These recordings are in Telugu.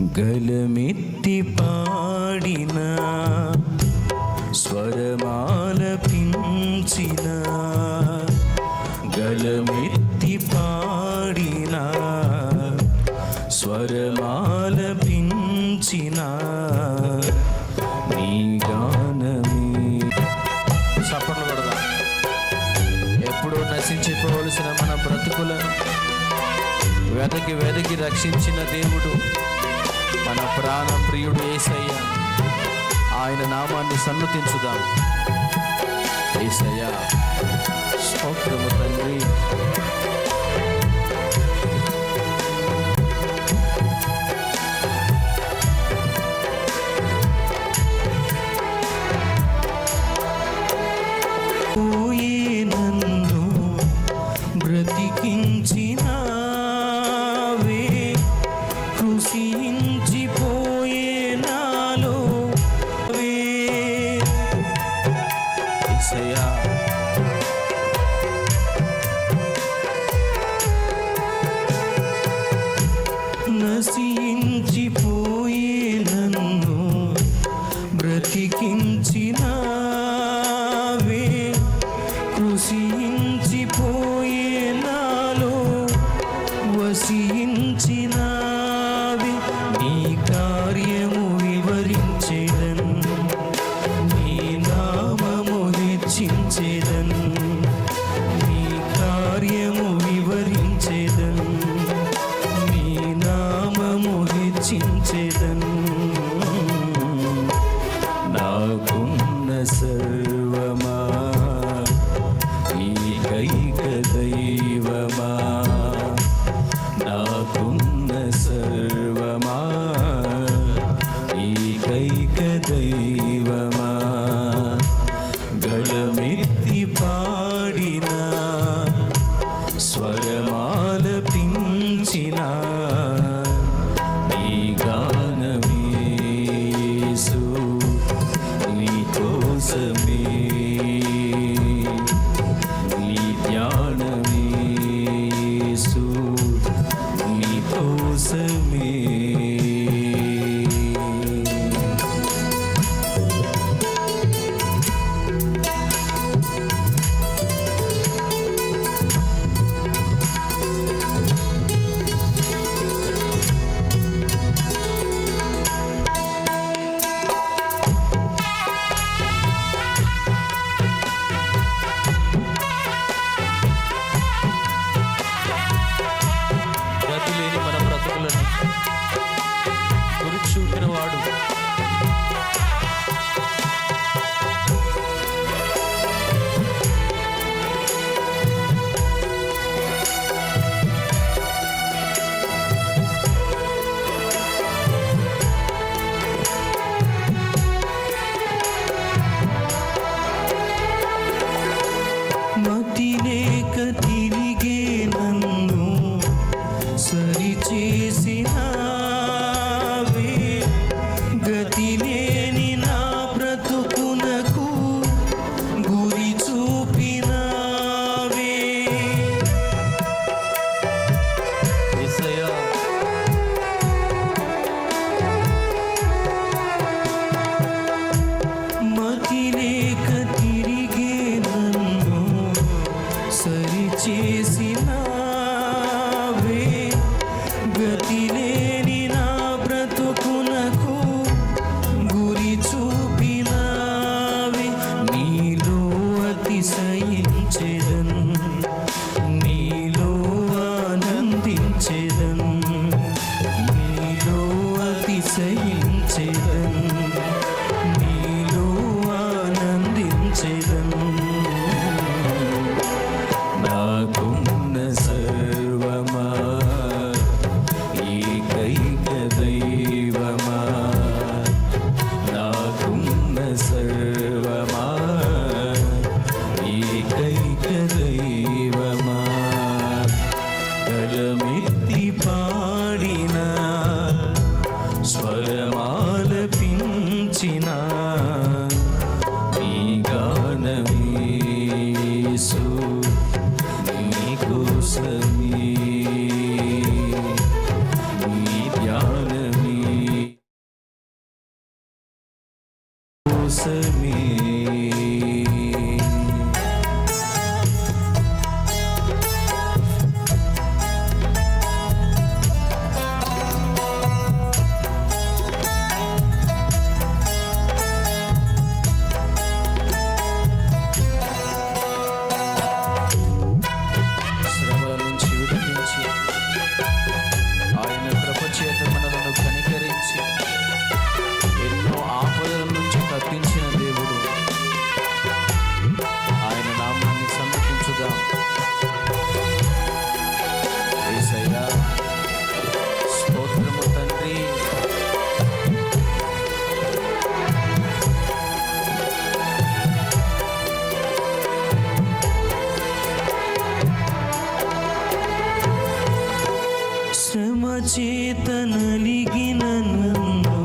గలమెత్తి పాడిన స్వరమాల పించిన గలమెత్తి పాడిన స్వరమాల పించిన నీ గానమే. సఫలు పడదా ఎప్పుడూ నశించిపోవలసిన మన బ్రతుకులను వెతకి వెతకి రక్షించిన దేవుడు ప్రాణప్రియుడు ఏసయ్య. ఆయన నామాన్ని సన్నతించుదాం. ఏసయ్య స్తోత్రము తండ్రి. చికించి ஜலமிக்க చేతనలిగిన నన్ను.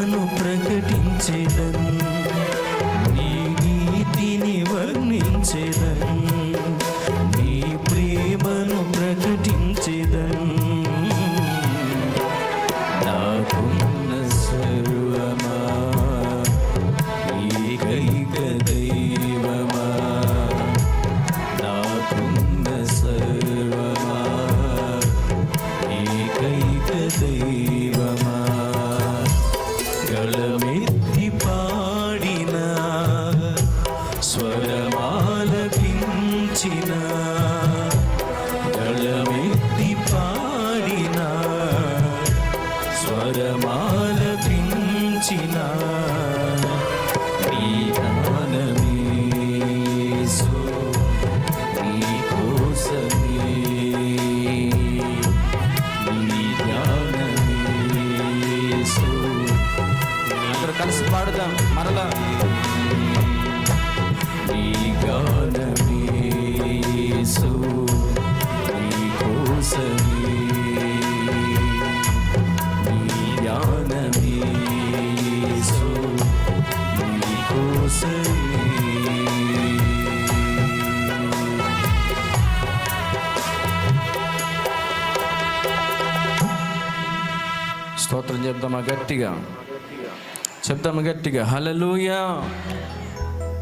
మహిమను ప్రకటించేదను నీ నీతిని వర్ణించేదను స్తోత్రం చెప్దామా? గట్టిగా. చెప్దామా గట్టిగా? హలలుయా